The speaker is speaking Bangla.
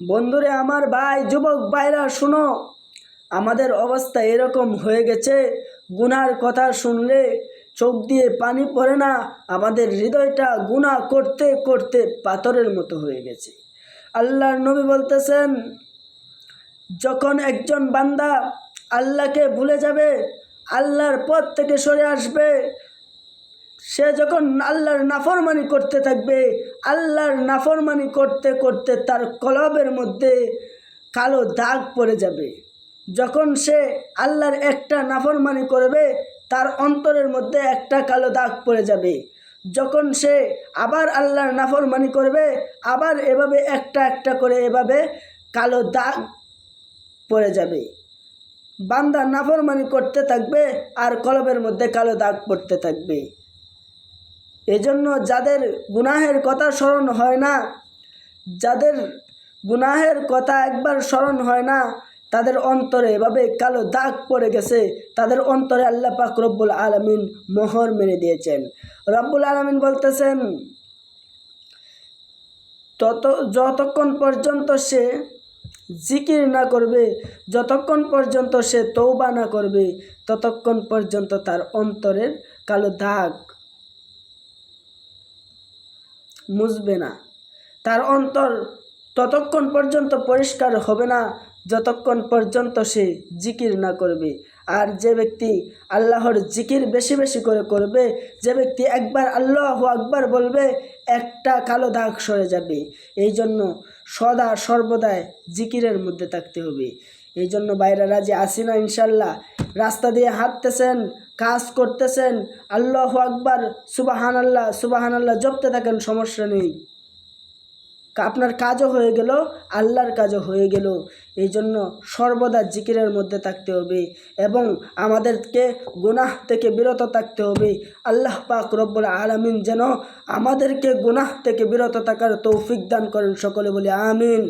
বন্ধুরে আমার ভাই, যুবক ভাইরা, শুনো। আমাদের অবস্থা এরকম হয়ে গেছে। গুনার কথা শুনলে চোখ দিয়ে পানি পড়ে না। আমাদের হৃদয়টা গুনাহ করতে করতে পাথরের মতো হয়ে গেছে। আল্লাহর নবী বলতেছেন, যখন একজন বান্দা আল্লাহকে ভুলে যাবে, আল্লাহর পথ থেকে সরে আসবে সে যখন আল্লাহর নাফরমানি করতে থাকবে, আল্লাহর নাফরমানি করতে করতে তার কলবের মধ্যে কালো দাগ পড়ে যাবে। যখন সে আল্লাহর একটা নাফরমানি করবে, তার অন্তরের মধ্যে একটা কালো দাগ পড়ে যাবে। যখন সে আবার আল্লাহর নাফরমানি করবে, আবার এভাবে একটা একটা করে এভাবে কালো দাগ পড়ে যাবে। বান্দা নাফরমানি করতে থাকবে আর কলবের মধ্যে কালো দাগ পড়তে থাকবে। এজন্য যাদের গুনাহের কথা স্মরণ হয় না, যাদের গুনাহের কথা একবার স্মরণ হয় না, তাদের অন্তরে এভাবে কালো দাগ পড়ে গেছে, তাদের অন্তরে আল্লাহ পাক রব্বুল আলমিন মোহর মেরে দিয়েছেন। রব্বুল আলমিন বলতেছেন, তত, যতক্ষণ পর্যন্ত সে জিকির না করবে, যতক্ষণ পর্যন্ত সে তৌবা না করবে, ততক্ষণ পর্যন্ত তার অন্তরের কালো দাগ মুছবে না। তার অন্তর ততক্ষণ পর্যন্ত পরিষ্কার হবে না, যতক্ষণ পর্যন্ত সে জিকির না করবে। আর যে ব্যক্তি আল্লাহর জিকির বেশি বেশি করে করবে, যে ব্যক্তি একবার আল্লাহ আকবার বলবে, একটা কালো দাগ সরে যাবে। এই জন্য সদা সর্বদাই জিকিরের মধ্যে থাকতে হবে। এই জন্য বাইরে রাজি আসি না ইনশাল্লাহ। রাস্তা দিয়ে হাঁটতেছেন, কাজ করতেছেন, আল্লাহ আকবার সুবাহান আল্লাহ সুবাহান আল্লাহ জপতে থাকেন, সমস্যা নেই। আপনার কাজও হয়ে গেল, আল্লাহর কাজও হয়ে গেল। এই জন্য সর্বদা জিকিরের মধ্যে থাকতে হবে এবং আমাদেরকে গুনাহ থেকে বিরত থাকতে হবে। আল্লাহ পাক রব্বুল আলমিন যেন আমাদেরকে গুনাহ থেকে বিরত থাকার তৌফিক দান করেন সকলে বলে, আমিন।